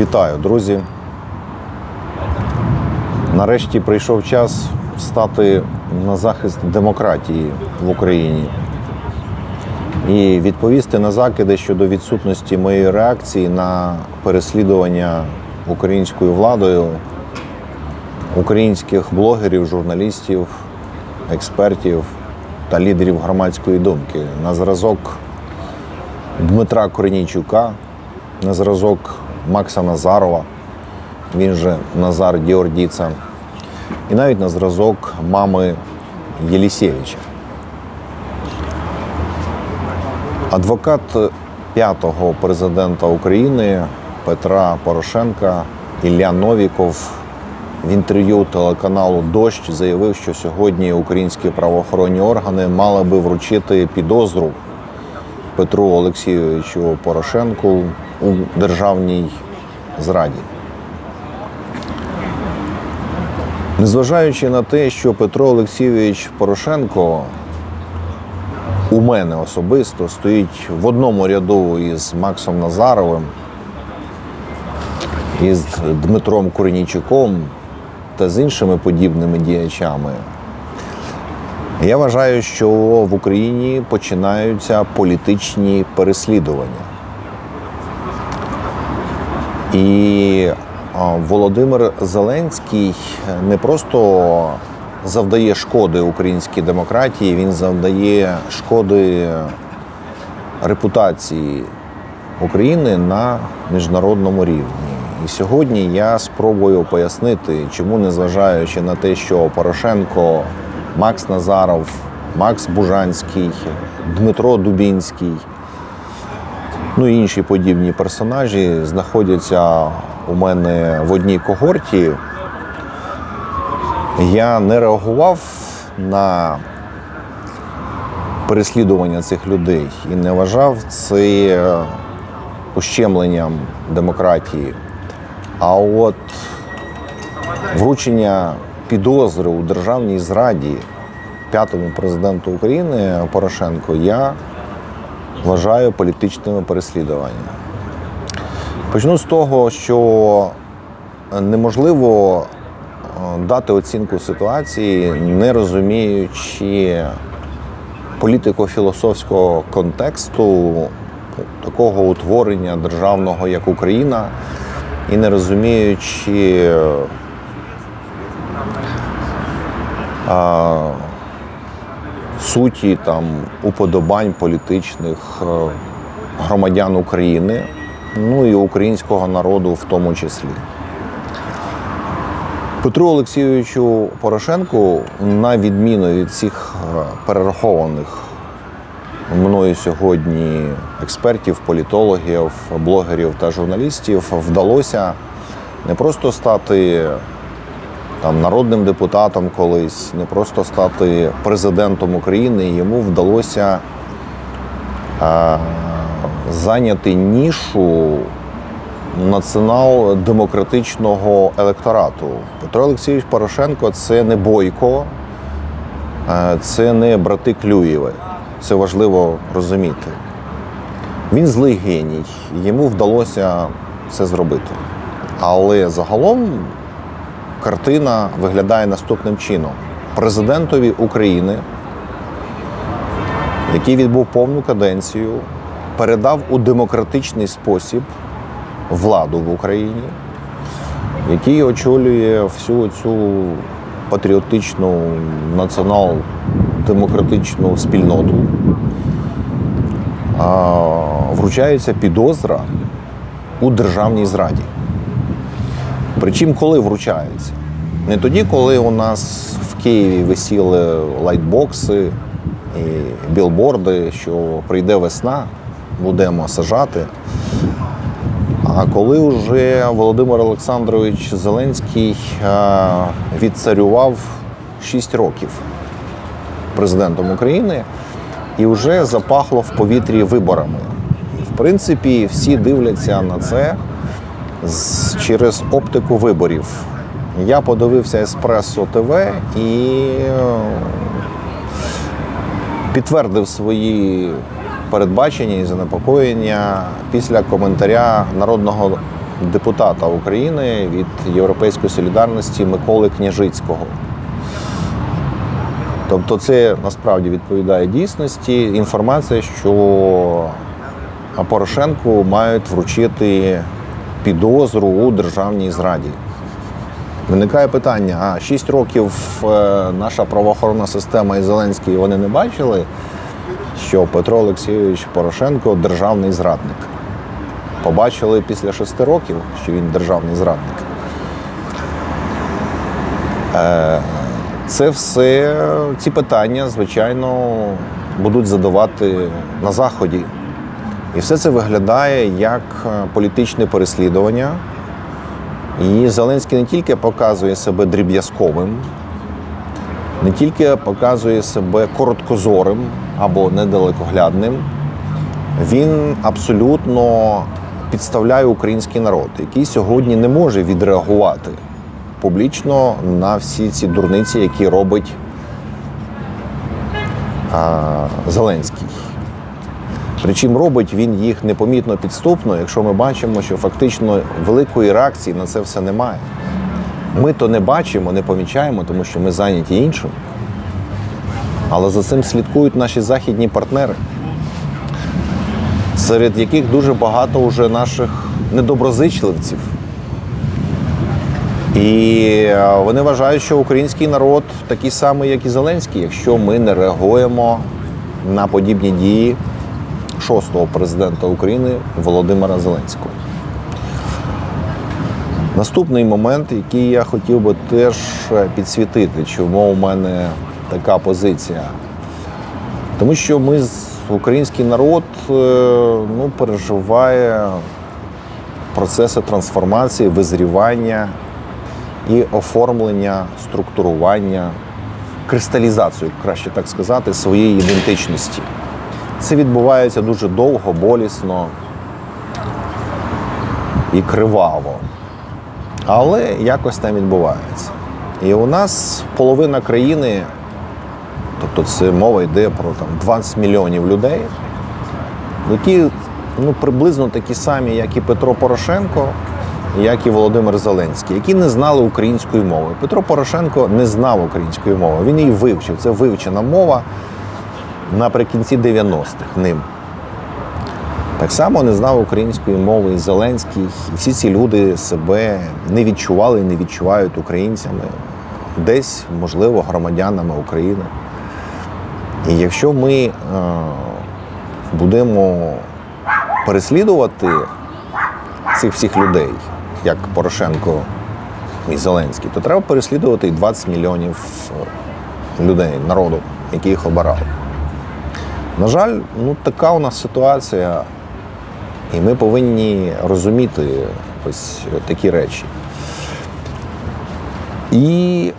Вітаю, друзі. Нарешті прийшов час стати на захист демократії в Україні і відповісти на закиди щодо відсутності моєї реакції на переслідування українською владою українських блогерів, журналістів, експертів та лідерів громадської думки на зразок Дмитра Корнійчука, на зразок Макса Назарова, він же Назар Діордіца, і навіть на зразок мами Єлісєвича. Адвокат п'ятого президента України Петра Порошенка Ілля Новіков в інтерв'ю телеканалу Дощ заявив, що сьогодні українські правоохоронні органи мали би вручити підозру Петру Олексійовичу Порошенку у державній зраді. Незважаючи на те, що Петро Олексійович Порошенко у мене особисто стоїть в одному ряду із Максом Назаровим, із Дмитром Корнійчуком та з іншими подібними діячами. Я вважаю, що в Україні починаються політичні переслідування. І Володимир Зеленський не просто завдає шкоди українській демократії, він завдає шкоди репутації України на міжнародному рівні. І сьогодні я спробую пояснити, чому, незважаючи на те, що Порошенко, Макс Назаров, Макс Бужанський, Дмитро Дубінський, ну і інші подібні персонажі знаходяться у мене в одній когорті. Я не реагував на переслідування цих людей і не вважав це ущемленням демократії. А от вручення підозри у державній зраді п'ятому президенту України Порошенко я вважаю політичними переслідуваннями. Почну з того, що неможливо е, дати оцінку ситуації, не розуміючи політико-філософського контексту такого утворення державного, як Україна, і не розуміючи а, суті там уподобань політичних е, громадян України, ну і українського народу в тому числі. Петру Олексійовичу Порошенку, на відміну від всіх е, перерахованих мною сьогодні експертів, політологів, блогерів та журналістів, вдалося не просто стати там, народним депутатом колись, не просто стати президентом України, йому вдалося е, зайняти нішу націонал-демократичного електорату. Петро Олексійович Порошенко це не Бойко, е, це не брати Клюєви. Це важливо розуміти. Він злий геній, йому вдалося це зробити. Але загалом картина виглядає наступним чином: президентові України, який відбув повну каденцію, передав у демократичний спосіб владу в Україні, який очолює всю цю патріотичну націонал-демократичну спільноту. Вручається підозра у державній зраді. Причому коли вручається? Не тоді, коли у нас в Києві висіли лайтбокси і білборди, що прийде весна, будемо сажати. А коли вже Володимир Олександрович Зеленський відцарював 6 років президентом України і вже запахло в повітрі виборами. В принципі, всі дивляться на це з- через оптику виборів. Я подивився Еспресо ТВ і е, підтвердив свої передбачення і занепокоєння після коментаря народного депутата України від Європейської солідарності Миколи Княжицького. Тобто, це насправді відповідає дійсності. Інформація, що Порошенку мають вручити підозру у державній зраді. Виникає питання: а 6 років е, наша правоохоронна система і Зеленський вони не бачили, що Петро Олексійович Порошенко державний зрадник. Побачили після 6 років, що він державний зрадник. Е, Це все ці питання, звичайно, будуть задавати на Заході. І все це виглядає як е, політичне переслідування. І Зеленський не тільки показує себе дріб'язковим, не тільки показує себе короткозорим або недалекоглядним, він абсолютно підставляє український народ, який сьогодні не може відреагувати публічно на всі ці дурниці, які робить а, Зеленський. Причому робить він їх непомітно підступно, якщо ми бачимо, що фактично великої реакції на це все немає. Ми то не бачимо, не помічаємо, тому що ми зайняті іншим. Але за цим слідкують наші західні партнери, серед яких дуже багато вже наших недоброзичливців. І е, вони вважають, що український народ такий самий, як і Зеленський, якщо ми не реагуємо на подібні дії шостого президента України Володимира Зеленського. Наступний момент, який я хотів би теж підсвітити, чому у мене така позиція. Тому що ми, український народ, е, ну, переживає процеси трансформації, визрівання і оформлення, структурування, кристалізацію, краще так сказати, своєї ідентичності. Це відбувається дуже довго, болісно і криваво. Але якось там відбувається. І у нас половина країни, тобто це мова йде про там, 20 мільйонів людей, які ну, приблизно такі самі, як і Петро Порошенко, як і Володимир Зеленський, які не знали української мови. Петро Порошенко не знав української мови, він її вивчив. Це вивчена мова наприкінці 90-х ним. Так само не знав української мови і Зеленський. Всі ці люди себе не відчували і не відчувають українцями, десь, можливо, громадянами України. І якщо ми е, будемо переслідувати цих всіх людей, як Порошенко і Зеленський, то треба переслідувати і 20 мільйонів е, людей, народу, які їх обирали. На жаль, ну така у нас ситуація, і ми повинні розуміти ось такі речі. І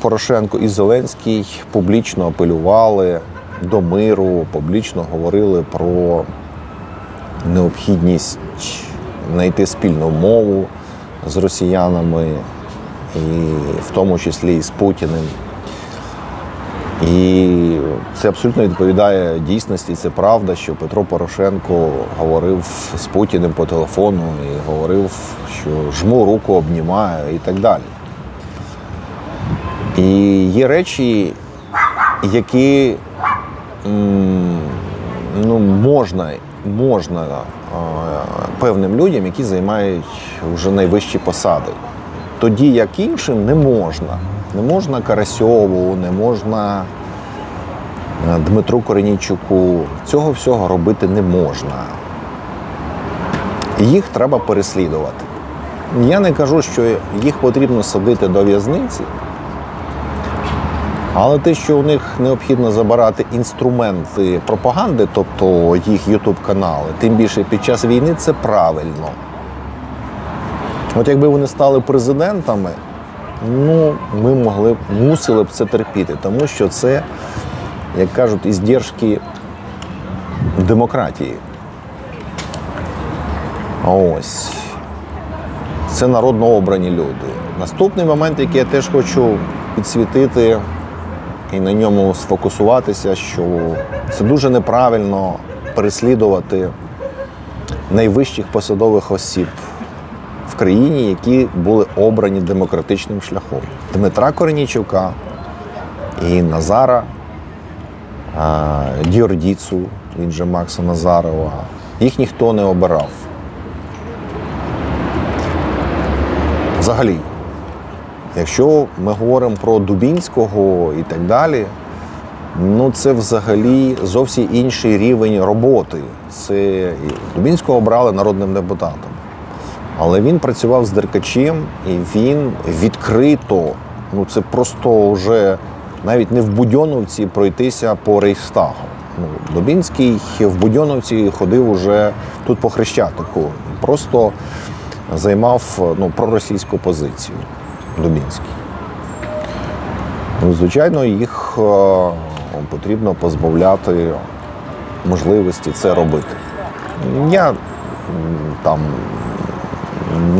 Порошенко і Зеленський публічно апелювали до миру, публічно говорили про необхідність знайти спільну мову з росіянами, і в тому числі і з Путіним. І це абсолютно відповідає дійсності. Це правда, що Петро Порошенко говорив з Путіним по телефону і говорив, що жму руку, обнімаю і так далі. І є речі, які ну, можна, можна е, певним людям, які займають вже найвищі посади. Тоді як іншим не можна. Не можна Карасьову, не можна е, Дмитру Коренійчуку. Цього всього робити не можна. Їх треба переслідувати. Я не кажу, що їх потрібно садити до в'язниці, але те, що у них необхідно забирати інструменти пропаганди, тобто їх ютуб-канали, тим більше під час війни, це правильно. От якби вони стали президентами, ну, ми могли б, мусили б це терпіти, тому що це, як кажуть, іздержки демократії. Ось. Це народно обрані люди. Наступний момент, який я теж хочу підсвітити і на ньому сфокусуватися, що це дуже неправильно переслідувати найвищих посадових осіб країні, які були обрані демократичним шляхом. Дмитра Корнійчука і Назара Діордіцу, він же Макса Назарова. Їх ніхто не обирав. Взагалі, якщо ми говоримо про Дубінського і так далі, ну це взагалі зовсім інший рівень роботи. Це Дубінського обрали народним депутатом. Але він працював з Деркачем і він відкрито, ну це просто вже навіть не в Будьоновці пройтися по Рейхстагу. Ну, Дубінський в Будьоновці ходив уже тут по Хрещатику. Просто займав ну, проросійську позицію Дубінський. Ну, звичайно, їх е, потрібно позбавляти можливості це робити. Я там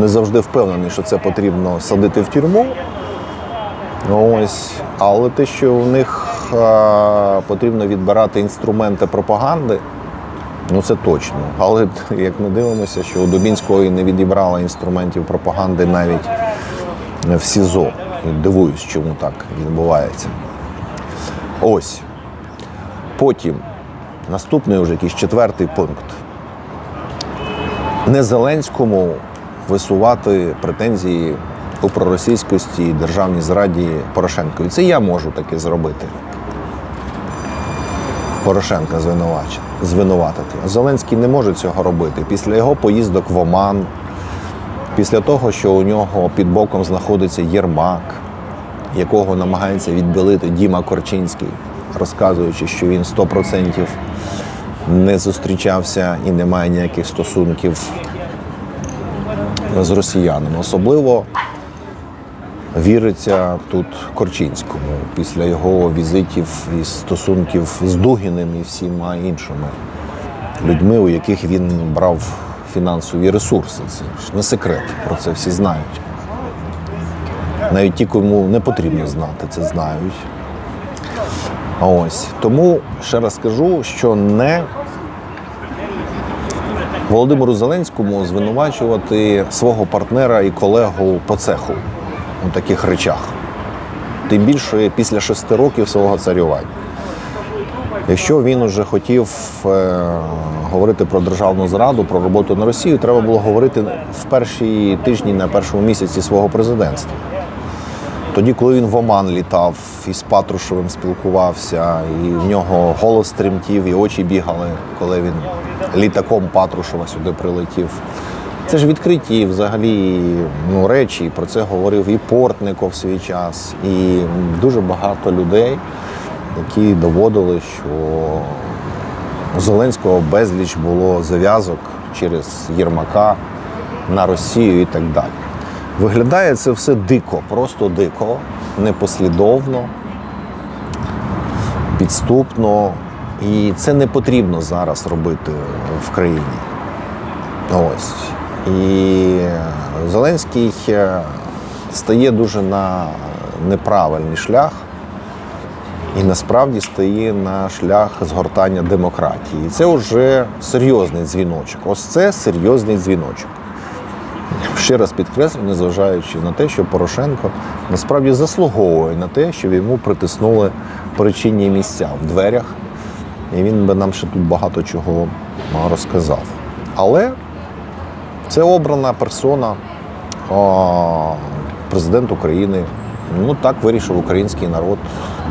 не завжди впевнений, що це потрібно садити в тюрму. Ось. Але те, що в них е, потрібно відбирати інструменти пропаганди, ну це точно. Але як ми дивимося, що у Дубінського і не відібрала інструментів пропаганди навіть в СІЗО. Дивуюсь, чому так відбувається. Ось. Потім наступний вже якийсь четвертий пункт. Не Зеленському висувати претензії у проросійськості і державній зраді Порошенко. І це я можу таке зробити. Порошенка звинуватити. Зеленський не може цього робити. Після його поїздок в Оман, після того, що у нього під боком знаходиться Єрмак, якого намагається відбілити Діма Корчинський, розказуючи, що він 100% не зустрічався і не має ніяких стосунків з росіянами. Особливо віриться тут Корчинському після його візитів і стосунків з Дугіним і всіма іншими людьми, у яких він брав фінансові ресурси. Це ж не секрет, про це всі знають. Навіть ті, кому не потрібно знати, це знають. Ось. Тому ще раз скажу, що не Володимиру Зеленському звинувачувати свого партнера і колегу по цеху у таких речах. Тим більше після шести років свого царювання. Якщо він уже хотів е, говорити про державну зраду, про роботу на Росію, треба було говорити в перші тижні на першому місяці свого президентства. Тоді, коли він в Оман літав і з Патрушевим спілкувався, і в нього голос тремтів, і очі бігали, коли він літаком Патрушева сюди прилетів. Це ж відкриті взагалі ну, речі, про це говорив і Портников свій час, і дуже багато людей, які доводили, що у Зеленського безліч було зав'язок через Єрмака на Росію і так далі. Виглядає це все дико, просто дико, непослідовно, підступно. І це не потрібно зараз робити в країні. Ось. І Зеленський е, стає дуже на неправильний шлях і насправді стає на шлях згортання демократії. І це вже серйозний дзвіночок. Ось це серйозний дзвіночок. Ще раз підкреслю, незважаючи на те, що Порошенко насправді заслуговує на те, щоб йому притиснули причинні місця в дверях, і він би нам ще тут багато чого розказав. Але це обрана персона, президент України. Ну так вирішив український народ.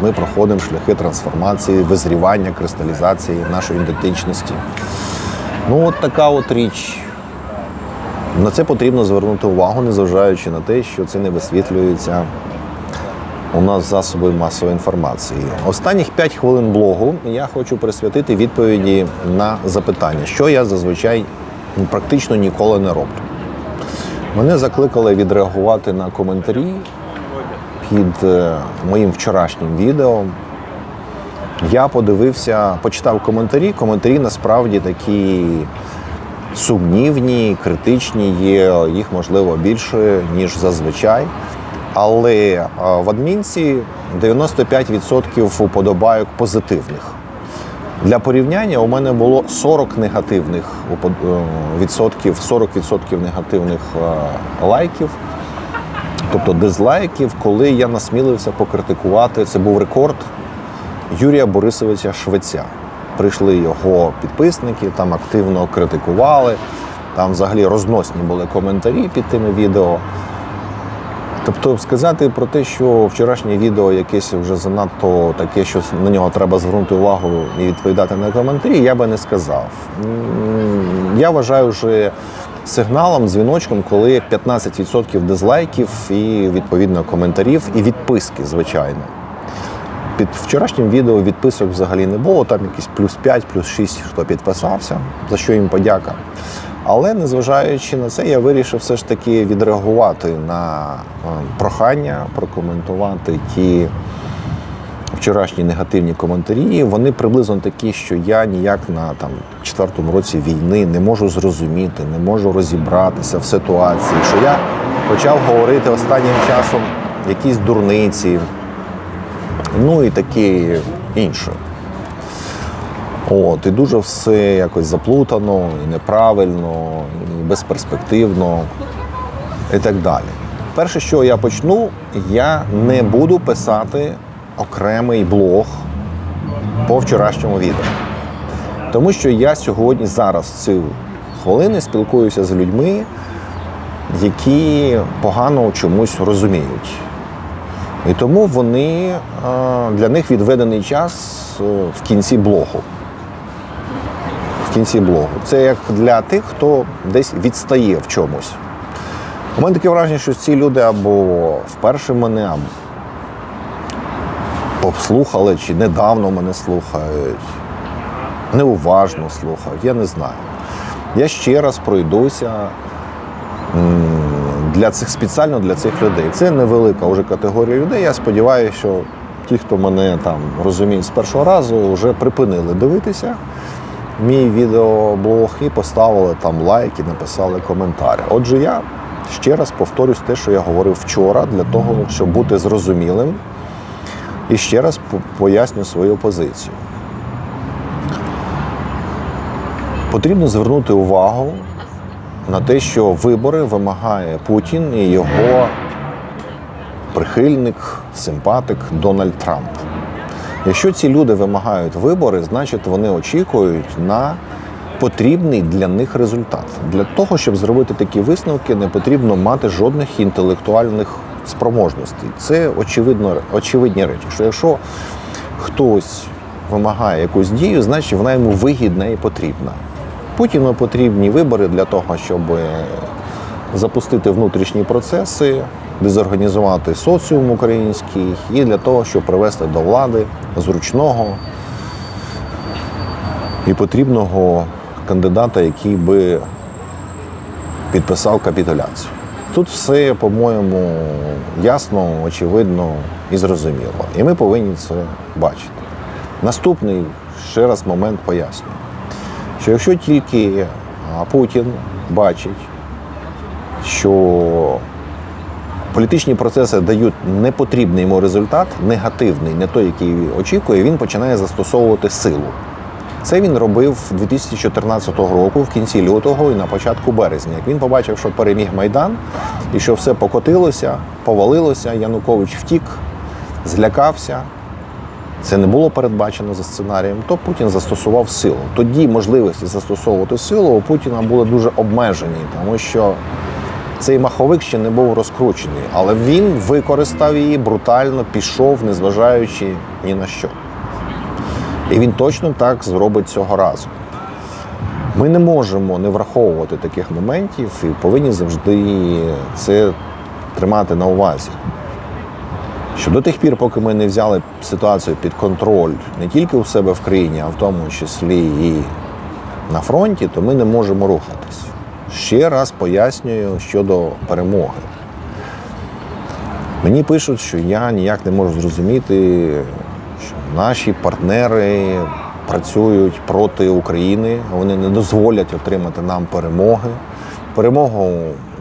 Ми проходимо шляхи трансформації, визрівання, кристалізації нашої ідентичності. Ну, от така от річ. На це потрібно звернути увагу, незважаючи на те, що це не висвітлюється у нас засоби масової інформації. Останніх 5 хвилин блогу я хочу присвятити відповіді на запитання, що я зазвичай практично ніколи не роблю. Мене закликали відреагувати на коментарі під е, моїм вчорашнім відео. Я подивився, почитав коментарі. Коментарі насправді такі сумнівні, критичні є, їх можливо більше, ніж зазвичай. Але е, в адмінці 95% уподобайок позитивних. Для порівняння у мене було 40 негативних е, відсотків, 40 відсотків негативних е, лайків, тобто дизлайків, коли я насмілився покритикувати. Це був рекорд Юрія Борисовича Швеця. Прийшли його підписники, там активно критикували. Там взагалі розносні були коментарі під тими відео. Тобто сказати про те, що вчорашнє відео якесь вже занадто таке, що на нього треба звернути увагу і відповідати на коментарі, я би не сказав. Я вважаю вже сигналом, дзвіночком, коли 15% дизлайків і відповідно коментарів і відписки, звичайно. Під вчорашнім відео відписок взагалі не було, там якісь плюс 5, плюс 6, хто підписався, за що їм подяка. Але незважаючи на це, я вирішив все ж таки відреагувати на е, прохання прокоментувати ті вчорашні негативні коментарі. Вони приблизно такі, що я ніяк на там четвертому році війни не можу зрозуміти, не можу розібратися в ситуації, що я почав говорити останнім часом якісь дурниці, ну і таке інше. От, і дуже все якось заплутано, і неправильно, і безперспективно, і так далі. Перше, що я почну, я не буду писати окремий блог по вчорашньому відео. Тому що я сьогодні зараз в ці хвилини спілкуюся з людьми, які погано чомусь розуміють. І тому вони е, для них відведений час е, в кінці блогу. В кінці блогу. Це як для тих, хто десь відстає в чомусь. У мене таке враження, що ці люди або вперше мене, або послухали, чи недавно мене слухають, неуважно слухають, я не знаю. Я ще раз пройдуся для цих спеціально для цих людей. Це невелика вже категорія людей. Я сподіваюся, що ті, хто мене там розуміють з першого разу, вже припинили дивитися мій відеоблог і поставили там лайк і написали коментар. Отже, я ще раз повторюсь те, що я говорив вчора, для того, щоб бути зрозумілим. І ще раз по- поясню свою позицію. Потрібно звернути увагу на те, що вибори вимагає Путін і його прихильник, симпатик Дональд Трамп. Якщо ці люди вимагають вибори, значить вони очікують на потрібний для них результат. Для того, щоб зробити такі висновки, не потрібно мати жодних інтелектуальних спроможностей. Це очевидно, очевидні речі. Що якщо хтось вимагає якусь дію, значить вона йому вигідна і потрібна. Путіну потрібні вибори для того, щоб запустити внутрішні процеси, дезорганізувати соціум український і для того, щоб привести до влади зручного і потрібного кандидата, який би підписав капітуляцію. Тут все, по-моєму, ясно, очевидно і зрозуміло. І ми повинні це бачити. Наступний ще раз момент пояснюю, що якщо тільки Путін бачить, що політичні процеси дають непотрібний йому результат, негативний, не той, який очікує, він починає застосовувати силу. Це він робив 2014 року, в кінці лютого і на початку березня. Як він побачив, що переміг Майдан і що все покотилося, повалилося, Янукович втік, злякався. Це не було передбачено за сценарієм, то Путін застосував силу. Тоді можливості застосовувати силу у Путіна були дуже обмежені, тому що цей маховик ще не був розкручений, але він використав її брутально, пішов, незважаючи ні на що. І він точно так зробить цього разу. Ми не можемо не враховувати таких моментів і повинні завжди це тримати на увазі. Що до тих пір, поки ми не взяли ситуацію під контроль не тільки у себе в країні, а в тому числі і на фронті, то ми не можемо рухатись. Ще раз пояснюю щодо перемоги. Мені пишуть, що я ніяк не можу зрозуміти, що наші партнери працюють проти України, вони не дозволять отримати нам перемоги. Перемогу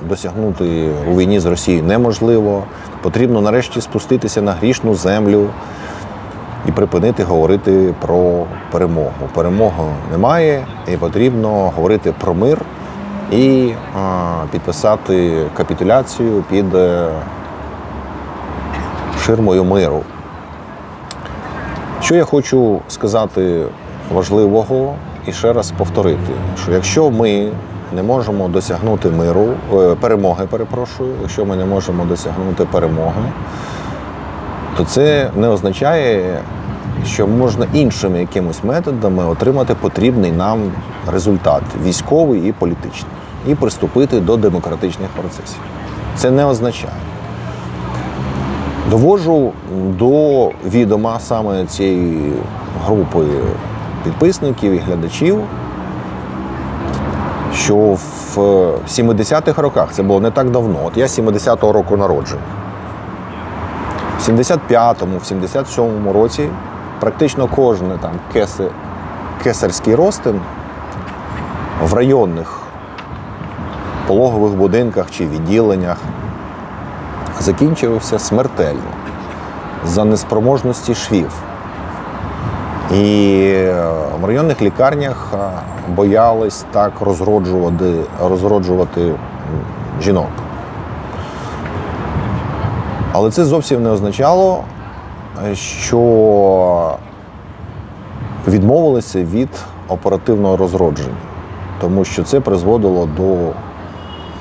досягнути у війні з Росією неможливо. Потрібно нарешті спуститися на грішну землю і припинити говорити про перемогу. Перемоги немає, і потрібно говорити про мир і підписати капітуляцію під е, ширмою миру. Що я хочу сказати важливого і ще раз повторити, що якщо ми не можемо досягнути миру, е, перемоги, перепрошую, якщо ми не можемо досягнути перемоги, то це не означає, що можна іншими якимось методами отримати потрібний нам результат військовий і політичний, і приступити до демократичних процесів. Це не означає. Довожу до відома саме цієї групи підписників і глядачів, що в 70-х роках це було не так давно. От я 70-го року народження. В 75-му, в 77-му році практично кожен там кеси, кесарський розтин в районних пологових будинках чи відділеннях закінчився смертельно за неспроможності швів. І е, в районних лікарнях е, боялись так розроджувати, розроджувати жінок. Але це зовсім не означало, що відмовилися від оперативного розродження, тому що це призводило до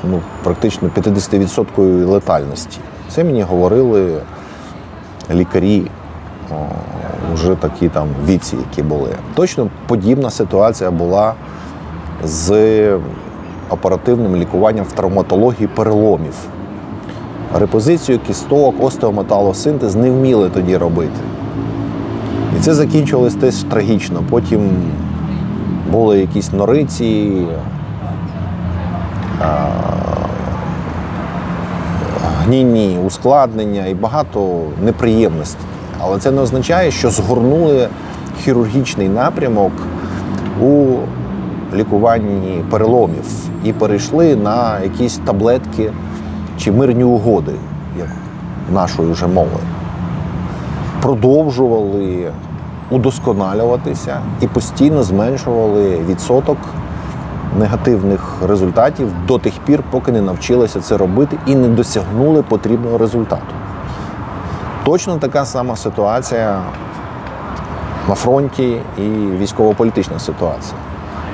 ну, практично 50% летальності. Це мені говорили лікарі вже такі там віці, які були. Точно подібна ситуація була з оперативним лікуванням в травматології переломів. Репозицію кісток, остеометалосинтез не вміли тоді робити. І це закінчилось теж трагічно. Потім були якісь нориці, гнійні ускладнення і багато неприємностей. Але це не означає, що згорнули хірургічний напрямок у лікуванні переломів і перейшли на якісь таблетки чи мирні угоди, як нашою вже мовою. Продовжували удосконалюватися і постійно зменшували відсоток негативних результатів до тих пір, поки не навчилися це робити і не досягнули потрібного результату. Точно така сама ситуація на фронті і військово-політична ситуація.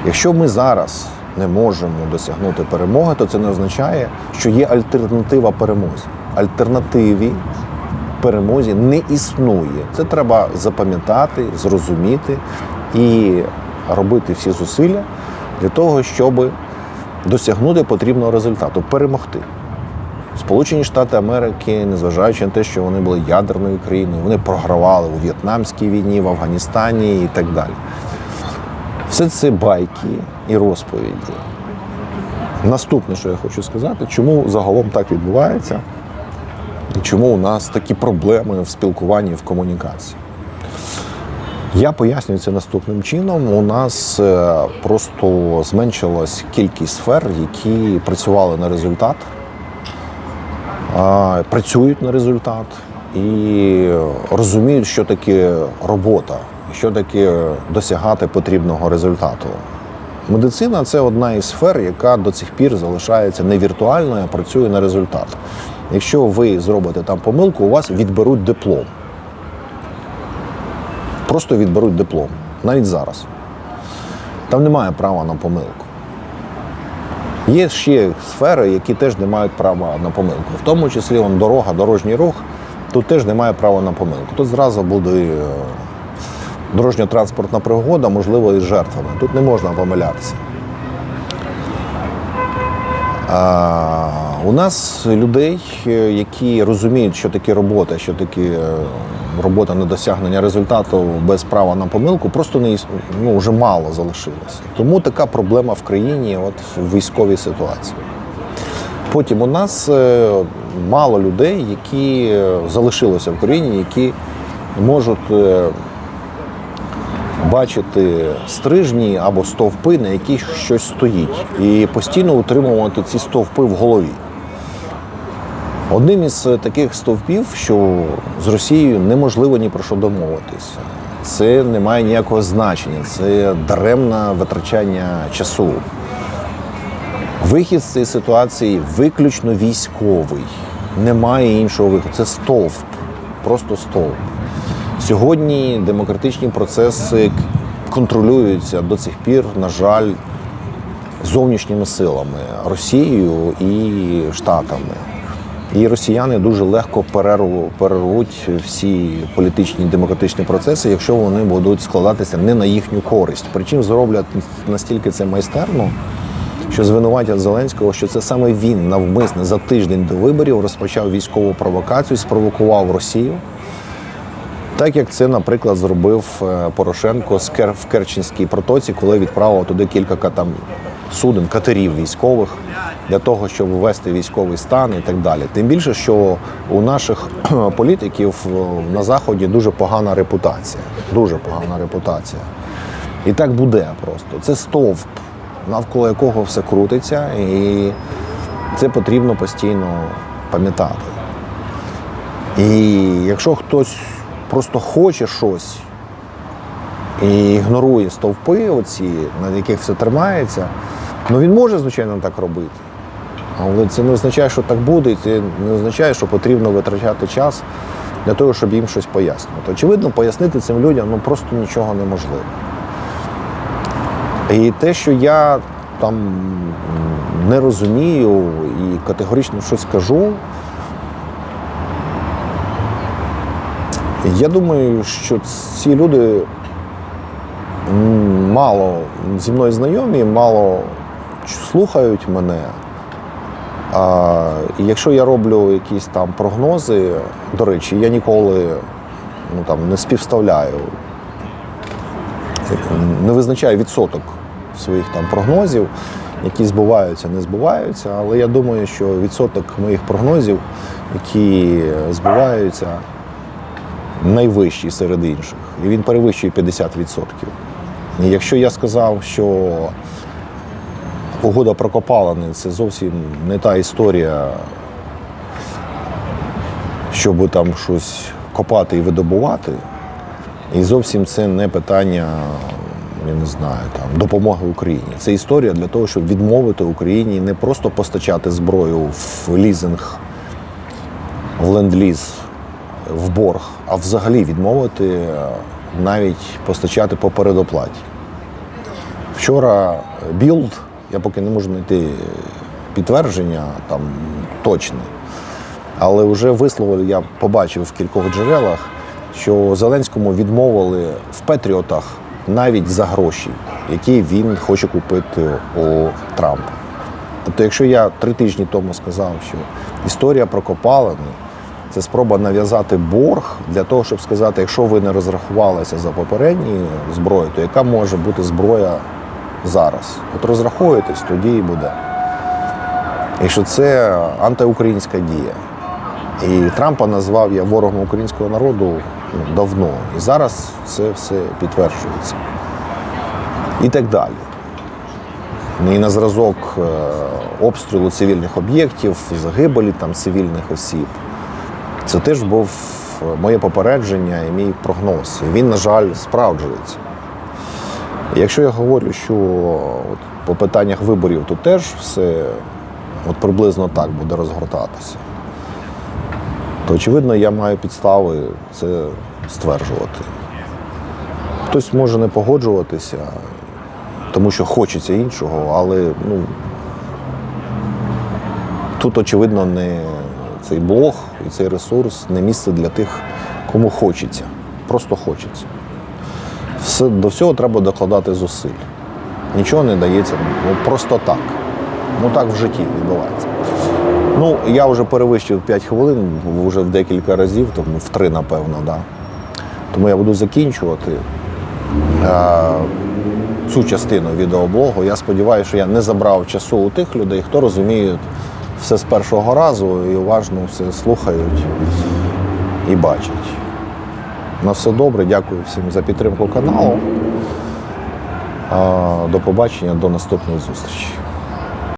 Якщо ми зараз не можемо досягнути перемоги, то це не означає, що є альтернатива перемозі. Альтернативі перемозі не існує. Це треба запам'ятати, зрозуміти і робити всі зусилля для того, щоб досягнути потрібного результату, перемогти. Сполучені Штати Америки, незважаючи на те, що вони були ядерною країною, вони програвали у В'єтнамській війні, в Афганістані і так далі. Все це байки і розповіді. Наступне, що я хочу сказати, чому загалом так відбувається, і чому у нас такі проблеми в спілкуванні в комунікації. Я пояснюю це наступним чином. У нас е, просто зменшилась кількість сфер, які працювали на результат, працюють на результат і розуміють, що таке робота, що таке досягати потрібного результату. Медицина це одна із сфер, яка до цих пір залишається не віртуальною, а працює на результат. Якщо ви зробите там помилку, у вас відберуть диплом. Просто відберуть диплом. Навіть зараз. Там немає права на помилку. Є ще сфери, які теж не мають права на помилку. В тому числі он, дорога, дорожній рух, тут теж немає права на помилку. Тут зразу буде е, дорожньо-транспортна пригода, можливо, із жертвами. Тут не можна помилятися. А, у нас людей, е, які розуміють, що таке робота, що таке е, робота на досягнення результату без права на помилку, просто не ну, вже мало залишилося. Тому така проблема в країні от, в військовій ситуації. Потім у нас е, мало людей, які е, залишилися в країні, які можуть е, бачити стрижні або стовпи, на яких щось стоїть, і постійно утримувати ці стовпи в голові. Одним із е, таких стовпів, що з Росією неможливо ні про що домовитися. Це не має ніякого значення, це даремне витрачання часу. Вихід з цієї ситуації виключно військовий. Немає іншого виходу. Це стовп, просто стовп. Сьогодні демократичні процеси контролюються до цих пір, на жаль, зовнішніми силами Росією і Штатами. І росіяни дуже легко перерву- перервуть всі політичні демократичні процеси, якщо вони будуть складатися не на їхню користь. Причому зроблять настільки це майстерно, що звинуватять Зеленського, що це саме він навмисне за тиждень до виборів розпочав військову провокацію, спровокував Росію. Так як це, наприклад, зробив е, Порошенко в Керченській протоці, коли відправив туди кілька ка- там суден, катерів військових для того, щоб ввести військовий стан і так далі. Тим більше, що у наших політиків е, на заході дуже погана репутація. Дуже погана репутація. І так буде просто. Це стовп, навколо якого все крутиться, і це потрібно постійно пам'ятати. І якщо хтось просто хоче щось і ігнорує стовпи, оці, на яких все тримається, ну він може, звичайно, так робити. Але це не означає, що так буде, і це не означає, що потрібно витрачати час для того, щоб їм щось пояснювати. Очевидно, пояснити цим людям ну, просто нічого неможливо. І те, що я там не розумію і категорично щось кажу, я думаю, що ці люди мало зі мною знайомі, мало слухають мене. І якщо я роблю якісь там прогнози, до речі, я ніколи ну, там, не співставляю, не визначаю відсоток своїх там прогнозів, які збуваються, не збуваються. Але я думаю, що відсоток моїх прогнозів, які збуваються, найвищий серед інших. І він перевищує 50%. І якщо я сказав, що угода про копалини це зовсім не та історія, щоб там щось копати і видобувати. І зовсім це не питання, я не знаю, там, допомоги Україні. Це історія для того, щоб відмовити Україні не просто постачати зброю в лізинг, в ленд-ліз, в борг, а взагалі відмовити е, навіть постачати по передоплаті. Вчора білд, я поки не можу знайти підтвердження там точне, але вже висловили, я побачив в кількох джерелах, що Зеленському відмовили в Петріотах навіть за гроші, які він хоче купити у Трампа. Тобто, якщо я три тижні тому сказав, що історія про копалини це спроба нав'язати борг для того, щоб сказати, якщо ви не розрахувалися за попередні зброю, то яка може бути зброя зараз? От розраховуєтесь, тоді і буде. Якщо це антиукраїнська дія. І Трампа назвав я ворогом українського народу ну, давно. І зараз це все підтверджується. І так далі. І на зразок е, обстрілу цивільних об'єктів, загибелі там цивільних осіб. Це теж був е, моє попередження і мій прогноз. І він, на жаль, справджується. Якщо я говорю, що от, по питаннях виборів тут теж все от приблизно так буде розгортатися, то очевидно я маю підстави це стверджувати. Хтось може не погоджуватися, тому що хочеться іншого, але ну, тут, очевидно, не цей блог і цей ресурс не місце для тих, кому хочеться. Просто хочеться. Все, до всього треба докладати зусиль. Нічого не дається ну, просто так. Ну так в житті відбувається. Ну, я вже перевищив 5 хвилин, вже в декілька разів, тому в три, напевно, да. Тому я буду закінчувати е, цю частину відеоблогу. Я сподіваюся, що я не забрав часу у тих людей, хто розуміє все з першого разу і уважно все слухають і бачать. На все добре, дякую всім за підтримку каналу. До побачення, до наступної зустрічі.